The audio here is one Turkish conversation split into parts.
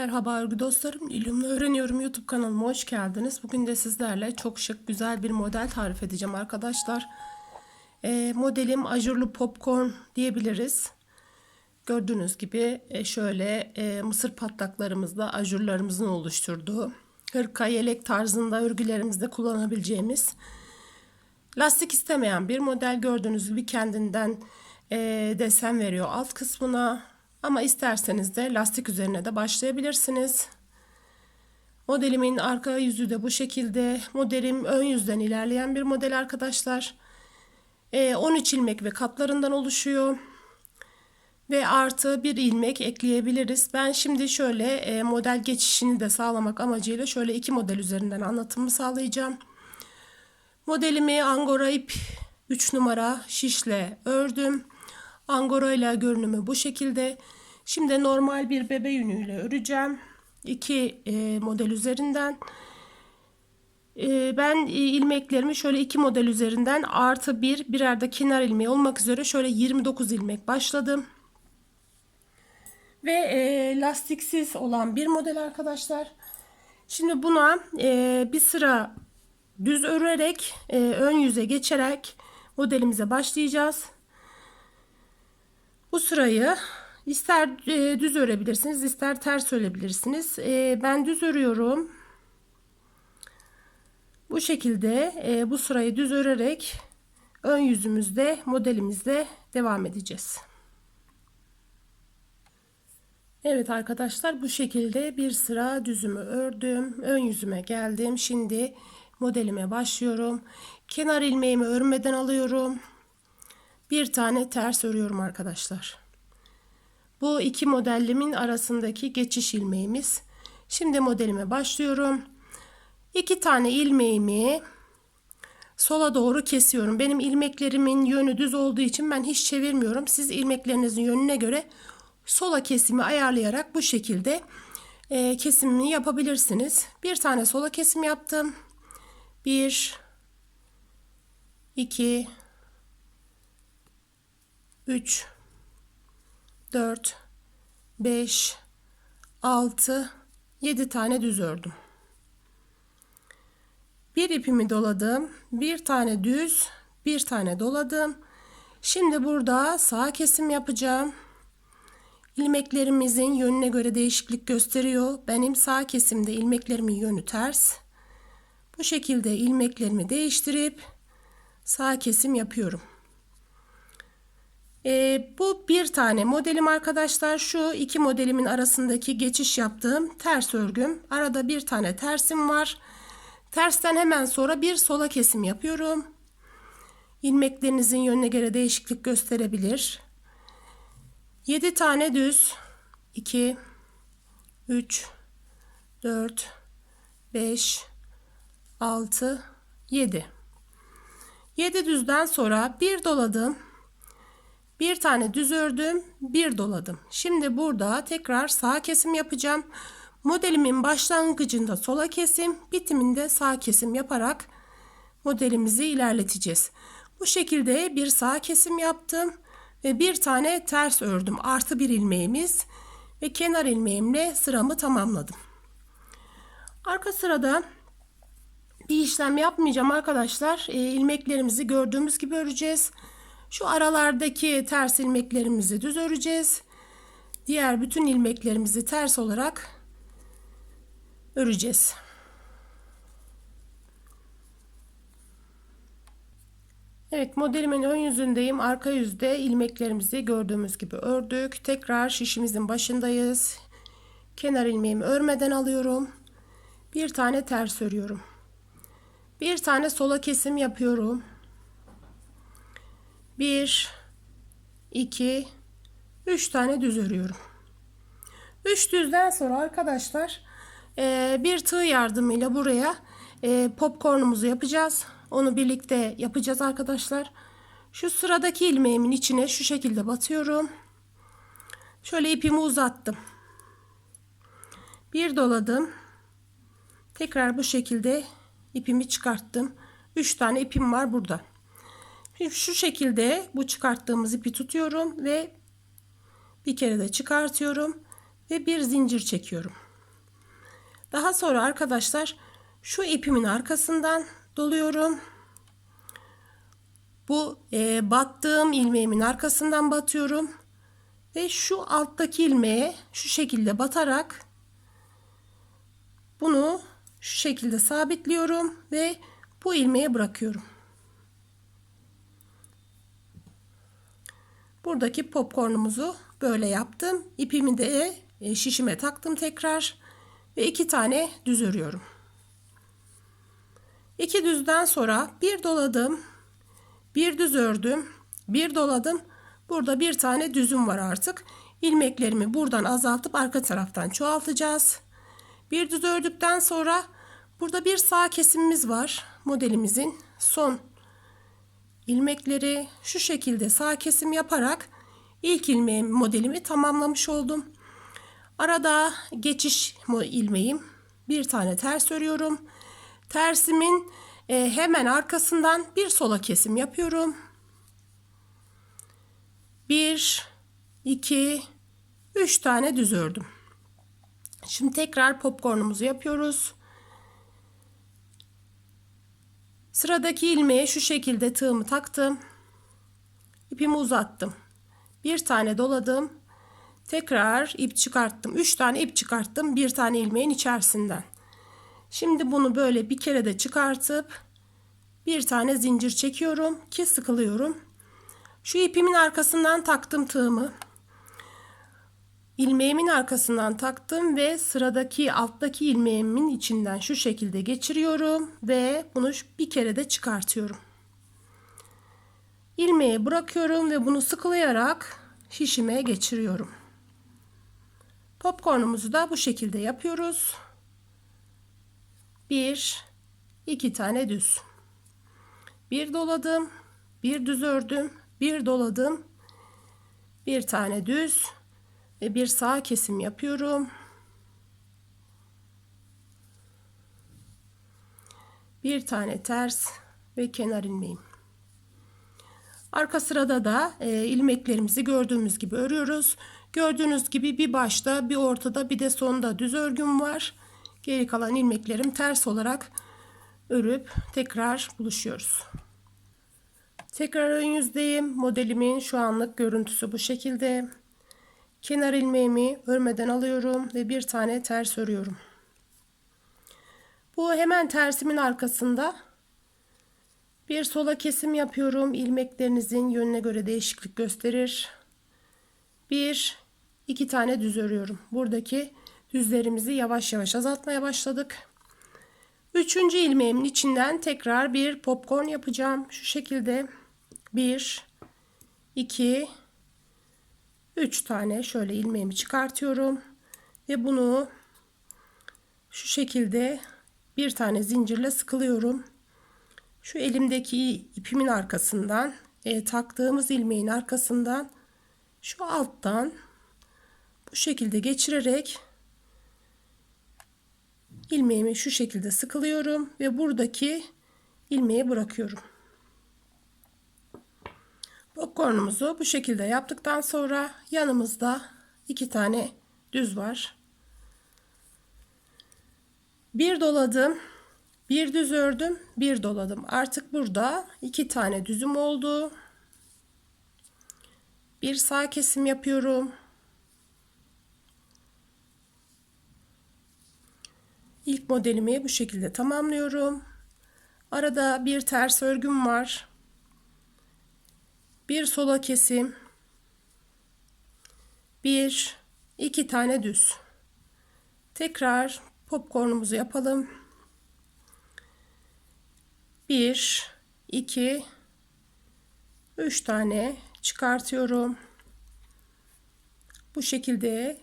Merhaba örgü dostlarım. İlümle Öğreniyorum YouTube kanalıma hoş geldiniz. Bugün de sizlerle çok şık güzel bir model tarif edeceğim arkadaşlar. Ee, modelim ajurlu popcorn diyebiliriz. Gördüğünüz gibi e, şöyle e, mısır patlaklarımızla ajurlarımızın oluşturduğu hırka yelek tarzında örgülerimizde kullanabileceğimiz lastik istemeyen bir model gördüğünüz gibi kendinden e, desen veriyor alt kısmına ama isterseniz de lastik üzerine de başlayabilirsiniz. Modelimin arka yüzü de bu şekilde. Modelim ön yüzden ilerleyen bir model arkadaşlar. E, 13 ilmek ve katlarından oluşuyor. Ve artı bir ilmek ekleyebiliriz. Ben şimdi şöyle e, model geçişini de sağlamak amacıyla şöyle iki model üzerinden anlatımı sağlayacağım. Modelimi angora ip 3 numara şişle ördüm. Angora ile görünümü bu şekilde. Şimdi normal bir bebe yünüyle öreceğim. İki e, model üzerinden. E, ben e, ilmeklerimi şöyle iki model üzerinden artı bir birer de kenar ilmeği olmak üzere şöyle 29 ilmek başladım. Ve e, lastiksiz olan bir model arkadaşlar. Şimdi buna e, bir sıra düz örerek e, ön yüze geçerek modelimize başlayacağız. Bu sırayı ister e, düz örebilirsiniz ister ters örebilirsiniz. E, ben düz örüyorum. Bu şekilde e, bu sırayı düz örerek ön yüzümüzde modelimizde devam edeceğiz. Evet arkadaşlar bu şekilde bir sıra düzümü ördüm. Ön yüzüme geldim. Şimdi modelime başlıyorum. Kenar ilmeğimi örmeden alıyorum bir tane ters örüyorum arkadaşlar. Bu iki modellimin arasındaki geçiş ilmeğimiz. Şimdi modelime başlıyorum. İki tane ilmeğimi sola doğru kesiyorum. Benim ilmeklerimin yönü düz olduğu için ben hiç çevirmiyorum. Siz ilmeklerinizin yönüne göre sola kesimi ayarlayarak bu şekilde e, kesimini yapabilirsiniz. Bir tane sola kesim yaptım. Bir, iki, 3 4 5 6 7 tane düz ördüm. Bir ipimi doladım. Bir tane düz, bir tane doladım. Şimdi burada sağ kesim yapacağım. İlmeklerimizin yönüne göre değişiklik gösteriyor. Benim sağ kesimde ilmeklerimin yönü ters. Bu şekilde ilmeklerimi değiştirip sağ kesim yapıyorum. E, bu bir tane modelim arkadaşlar. Şu iki modelimin arasındaki geçiş yaptığım ters örgüm. Arada bir tane tersim var. Tersten hemen sonra bir sola kesim yapıyorum. İlmeklerinizin yönüne göre değişiklik gösterebilir. 7 tane düz. 2 3 4 5 6 7 7 düzden sonra bir doladım bir tane düz ördüm, bir doladım. Şimdi burada tekrar sağ kesim yapacağım. Modelimin başlangıcında sola kesim, bitiminde sağ kesim yaparak modelimizi ilerleteceğiz. Bu şekilde bir sağ kesim yaptım ve bir tane ters ördüm. Artı bir ilmeğimiz ve kenar ilmeğimle sıramı tamamladım. Arka sırada bir işlem yapmayacağım arkadaşlar. E, ilmeklerimizi gördüğümüz gibi öreceğiz. Şu aralardaki ters ilmeklerimizi düz öreceğiz. Diğer bütün ilmeklerimizi ters olarak öreceğiz. Evet modelimin ön yüzündeyim. Arka yüzde ilmeklerimizi gördüğümüz gibi ördük. Tekrar şişimizin başındayız. Kenar ilmeğimi örmeden alıyorum. Bir tane ters örüyorum. Bir tane sola kesim yapıyorum. 1 2 3 tane düz örüyorum. 3 düzden sonra arkadaşlar e, bir tığ yardımıyla buraya e, popcornumuzu yapacağız. Onu birlikte yapacağız arkadaşlar. Şu sıradaki ilmeğimin içine şu şekilde batıyorum. Şöyle ipimi uzattım. Bir doladım. Tekrar bu şekilde ipimi çıkarttım. 3 tane ipim var burada. Şu şekilde bu çıkarttığımız ipi tutuyorum ve bir kere de çıkartıyorum ve bir zincir çekiyorum. Daha sonra arkadaşlar şu ipimin arkasından doluyorum. Bu e, battığım ilmeğimin arkasından batıyorum. Ve şu alttaki ilmeğe şu şekilde batarak bunu şu şekilde sabitliyorum ve bu ilmeğe bırakıyorum. Buradaki popcornumuzu böyle yaptım. İpimi de e, şişime taktım tekrar ve iki tane düz örüyorum. İki düzden sonra bir doladım, bir düz ördüm, bir doladım. Burada bir tane düzüm var artık. İlmeklerimi buradan azaltıp arka taraftan çoğaltacağız. Bir düz ördükten sonra burada bir sağ kesimimiz var. Modelimizin son ilmekleri şu şekilde sağ kesim yaparak ilk ilmeğim modelimi tamamlamış oldum. Arada geçiş ilmeğim bir tane ters örüyorum. Tersimin e, hemen arkasından bir sola kesim yapıyorum. 1 2 3 tane düz ördüm. Şimdi tekrar popcornumuzu yapıyoruz. Sıradaki ilmeğe şu şekilde tığımı taktım. İpimi uzattım. Bir tane doladım. Tekrar ip çıkarttım. Üç tane ip çıkarttım. Bir tane ilmeğin içerisinden. Şimdi bunu böyle bir kere de çıkartıp bir tane zincir çekiyorum ki sıkılıyorum. Şu ipimin arkasından taktım tığımı. İlmeğimin arkasından taktım ve sıradaki alttaki ilmeğimin içinden şu şekilde geçiriyorum ve bunu bir kere de çıkartıyorum. İlmeği bırakıyorum ve bunu sıkılayarak şişime geçiriyorum. Popcornumuzu da bu şekilde yapıyoruz. Bir, iki tane düz. Bir doladım, bir düz ördüm, bir doladım, bir tane düz bir sağ kesim yapıyorum. Bir tane ters ve kenar ilmeğim. Arka sırada da e, ilmeklerimizi gördüğümüz gibi örüyoruz. Gördüğünüz gibi bir başta, bir ortada, bir de sonda düz örgüm var. Geri kalan ilmeklerim ters olarak örüp tekrar buluşuyoruz. Tekrar ön yüzdeyim. Modelimin şu anlık görüntüsü bu şekilde. Kenar ilmeğimi örmeden alıyorum ve bir tane ters örüyorum. Bu hemen tersimin arkasında bir sola kesim yapıyorum. İlmeklerinizin yönüne göre değişiklik gösterir. Bir, iki tane düz örüyorum. Buradaki düzlerimizi yavaş yavaş azaltmaya başladık. Üçüncü ilmeğimin içinden tekrar bir popcorn yapacağım. Şu şekilde bir, iki, üç tane şöyle ilmeğimi çıkartıyorum. Ve bunu şu şekilde bir tane zincirle sıkılıyorum. Şu elimdeki ipimin arkasından e, taktığımız ilmeğin arkasından şu alttan bu şekilde geçirerek ilmeğimi şu şekilde sıkılıyorum ve buradaki ilmeği bırakıyorum. Popcornumuzu bu şekilde yaptıktan sonra yanımızda iki tane düz var. Bir doladım, bir düz ördüm, bir doladım. Artık burada iki tane düzüm oldu. Bir sağ kesim yapıyorum. İlk modelimi bu şekilde tamamlıyorum. Arada bir ters örgüm var. Bir sola kesim. Bir, iki tane düz. Tekrar popcornumuzu yapalım. Bir, iki, üç tane çıkartıyorum. Bu şekilde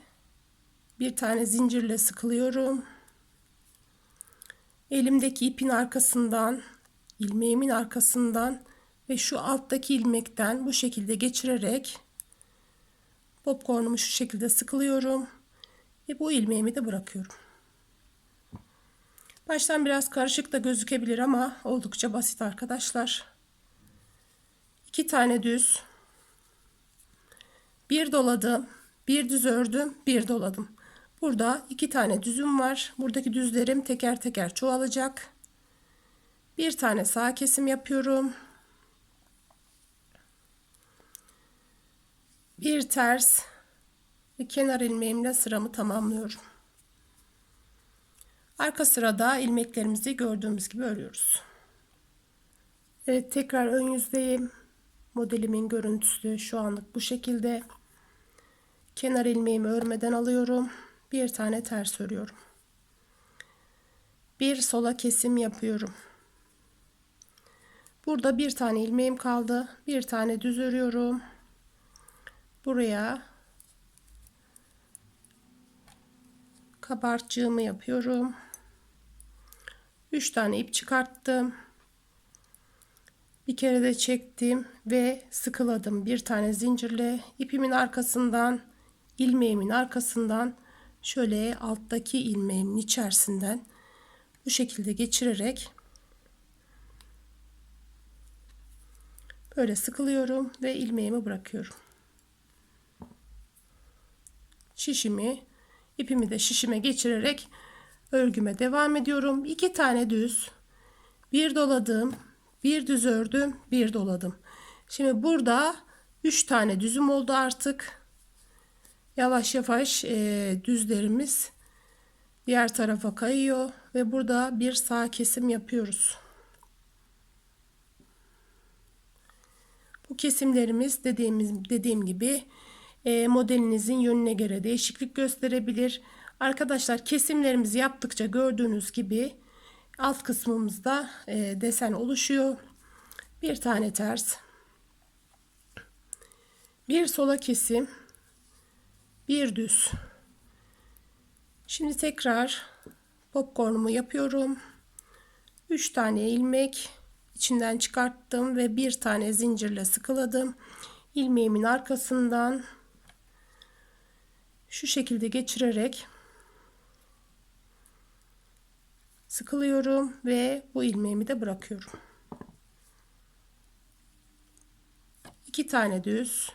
bir tane zincirle sıkılıyorum. Elimdeki ipin arkasından, ilmeğimin arkasından ve şu alttaki ilmekten bu şekilde geçirerek popcornumu şu şekilde sıkılıyorum ve bu ilmeğimi de bırakıyorum. Baştan biraz karışık da gözükebilir ama oldukça basit arkadaşlar. İki tane düz, bir doladım, bir düz ördüm, bir doladım. Burada iki tane düzüm var. Buradaki düzlerim teker teker çoğalacak. Bir tane sağ kesim yapıyorum. Bir ters ve kenar ilmeğimle sıramı tamamlıyorum. Arka sırada ilmeklerimizi gördüğümüz gibi örüyoruz. Evet tekrar ön yüzdeyim. Modelimin görüntüsü şu anlık bu şekilde. Kenar ilmeğimi örmeden alıyorum. Bir tane ters örüyorum. Bir sola kesim yapıyorum. Burada bir tane ilmeğim kaldı. Bir tane düz örüyorum. Buraya kabartçığımı yapıyorum. 3 tane ip çıkarttım. Bir kere de çektim ve sıkıladım. Bir tane zincirle ipimin arkasından ilmeğimin arkasından şöyle alttaki ilmeğimin içerisinden bu şekilde geçirerek böyle sıkılıyorum ve ilmeğimi bırakıyorum. Şişimi ipimi de şişime geçirerek örgüme devam ediyorum. İki tane düz, bir doladım, bir düz ördüm, bir doladım. Şimdi burada üç tane düzüm oldu artık. Yavaş yavaş e, düzlerimiz diğer tarafa kayıyor ve burada bir sağ kesim yapıyoruz. Bu kesimlerimiz dediğimiz dediğim gibi modelinizin yönüne göre değişiklik gösterebilir. Arkadaşlar kesimlerimizi yaptıkça gördüğünüz gibi alt kısmımızda e, desen oluşuyor. Bir tane ters. Bir sola kesim. Bir düz. Şimdi tekrar popcornumu yapıyorum. 3 tane ilmek içinden çıkarttım ve bir tane zincirle sıkıladım. ilmeğimin arkasından şu şekilde geçirerek sıkılıyorum ve bu ilmeğimi de bırakıyorum. İki tane düz.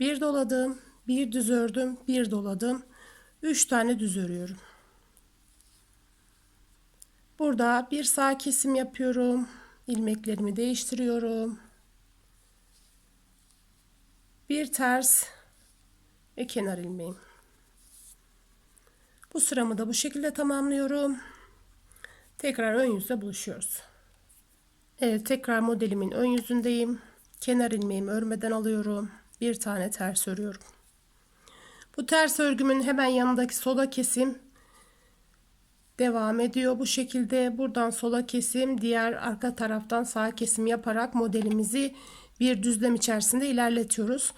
Bir doladım, bir düz ördüm, bir doladım. Üç tane düz örüyorum. Burada bir sağ kesim yapıyorum. ilmeklerimi değiştiriyorum. Bir ters ve kenar ilmeğim. Bu sıramı da bu şekilde tamamlıyorum. Tekrar ön yüzde buluşuyoruz. Evet tekrar modelimin ön yüzündeyim. Kenar ilmeğimi örmeden alıyorum. Bir tane ters örüyorum. Bu ters örgümün hemen yanındaki sola kesim devam ediyor. Bu şekilde buradan sola kesim diğer arka taraftan sağ kesim yaparak modelimizi bir düzlem içerisinde ilerletiyoruz.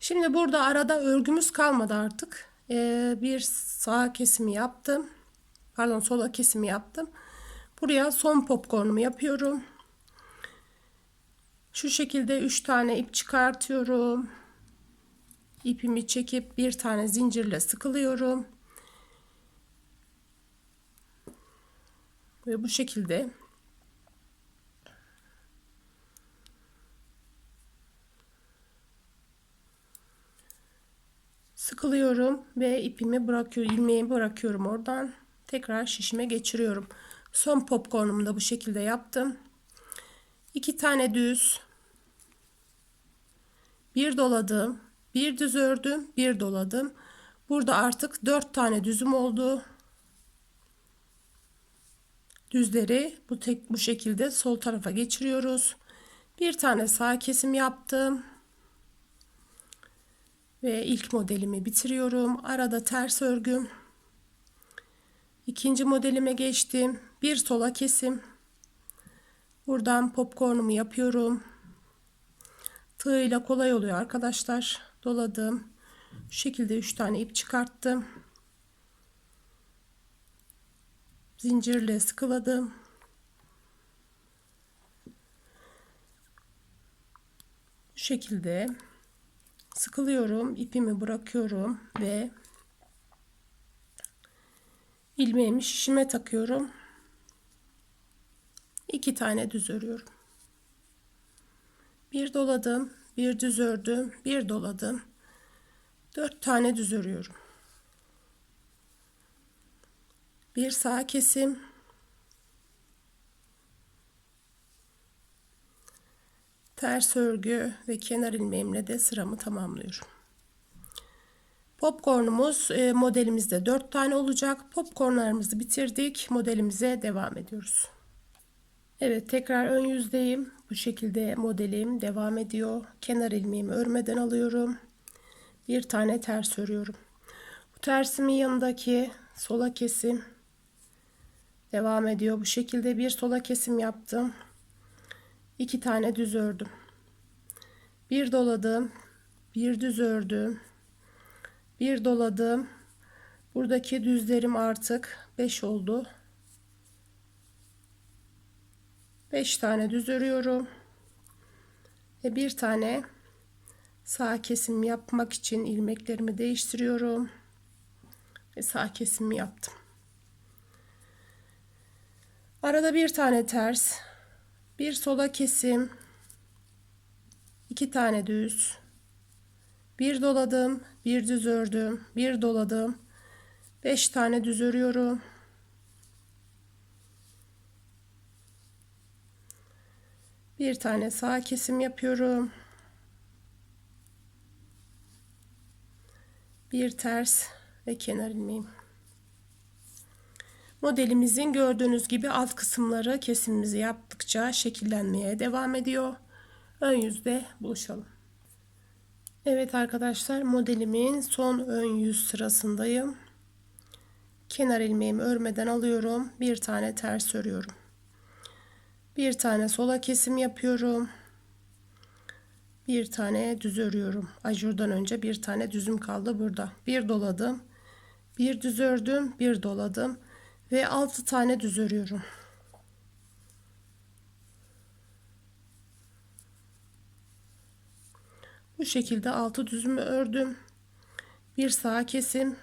Şimdi burada arada örgümüz kalmadı artık. Ee, bir sağ kesimi yaptım. Pardon sola kesimi yaptım. Buraya son popcornumu yapıyorum. Şu şekilde 3 tane ip çıkartıyorum. İpimi çekip bir tane zincirle sıkılıyorum. Ve bu şekilde sıkılıyorum ve ipimi bırakıyorum, ilmeği bırakıyorum oradan. Tekrar şişime geçiriyorum. Son popcornumu da bu şekilde yaptım. İki tane düz, bir doladım, bir düz ördüm, bir doladım. Burada artık dört tane düzüm oldu. Düzleri bu tek bu şekilde sol tarafa geçiriyoruz. Bir tane sağ kesim yaptım. Ve ilk modelimi bitiriyorum. Arada ters örgüm. İkinci modelime geçtim. Bir sola kesim. Buradan popcornumu yapıyorum. Tığıyla kolay oluyor arkadaşlar. Doladım. Şu şekilde 3 tane ip çıkarttım. Zincirle sıkıladım. Bu şekilde sıkılıyorum. ipimi bırakıyorum ve ilmeğimi şişime takıyorum. İki tane düz örüyorum. Bir doladım, bir düz ördüm, bir doladım. 4 tane düz örüyorum. Bir sağ kesim. Ters örgü ve kenar ilmeğimle de sıramı tamamlıyorum. Popcornumuz e, modelimizde 4 tane olacak. Popcornlarımızı bitirdik. Modelimize devam ediyoruz. Evet tekrar ön yüzdeyim. Bu şekilde modelim devam ediyor. Kenar ilmeğimi örmeden alıyorum. Bir tane ters örüyorum. Bu tersimin yanındaki sola kesim devam ediyor. Bu şekilde bir sola kesim yaptım. İki tane düz ördüm. Bir doladım. Bir düz ördüm. Bir doladım. Buradaki düzlerim artık 5 oldu. 5 tane düz örüyorum. Ve bir tane sağ kesim yapmak için ilmeklerimi değiştiriyorum. Ve sağ kesimi yaptım. Arada bir tane ters, bir sola kesim, iki tane düz, bir doladım, bir düz ördüm, bir doladım, beş tane düz örüyorum. Bir tane sağ kesim yapıyorum. Bir ters ve kenar ilmeğim. Modelimizin gördüğünüz gibi alt kısımları kesimimizi yaptıkça şekillenmeye devam ediyor. Ön yüzde buluşalım. Evet arkadaşlar modelimin son ön yüz sırasındayım. Kenar ilmeğimi örmeden alıyorum. Bir tane ters örüyorum. Bir tane sola kesim yapıyorum. Bir tane düz örüyorum. Ajurdan önce bir tane düzüm kaldı burada. Bir doladım. Bir düz ördüm. Bir doladım. Ve 6 tane düz örüyorum. Bu şekilde 6 düzümü ördüm. Bir sağ kesim.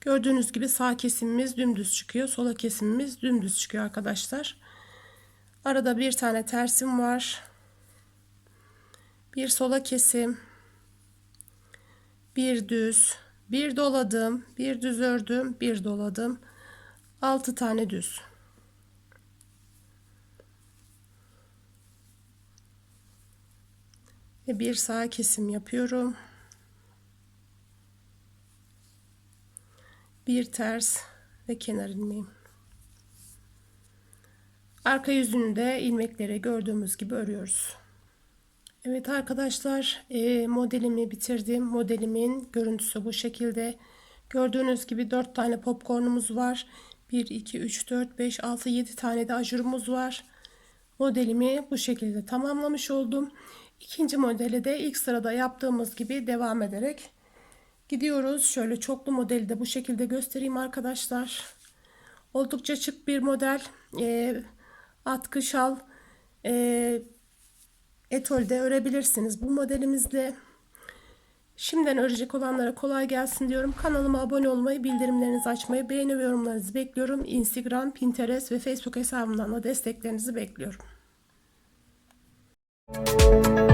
Gördüğünüz gibi sağ kesimimiz dümdüz çıkıyor. Sola kesimimiz dümdüz çıkıyor arkadaşlar. Arada bir tane tersim var. Bir sola kesim. Bir düz. Bir doladım. Bir düz ördüm. Bir doladım. 6 tane düz. Ve bir sağ kesim yapıyorum. Bir ters ve kenar ilmeğim. Arka yüzünü de ilmekleri gördüğümüz gibi örüyoruz. Evet arkadaşlar e, modelimi bitirdim. Modelimin görüntüsü bu şekilde. Gördüğünüz gibi 4 tane popcornumuz var. 1, 2, 3, 4, 5, 6, 7 tane de ajurumuz var. Modelimi bu şekilde tamamlamış oldum. İkinci modeli de ilk sırada yaptığımız gibi devam ederek gidiyoruz. Şöyle çoklu modeli de bu şekilde göstereyim arkadaşlar. Oldukça şık bir model. E, atkı şal e, etolde örebilirsiniz bu modelimizle. Şimdiden örecek olanlara kolay gelsin diyorum. Kanalıma abone olmayı, bildirimlerinizi açmayı, beğeni ve yorumlarınızı bekliyorum. Instagram, Pinterest ve Facebook hesabımdan da desteklerinizi bekliyorum. Müzik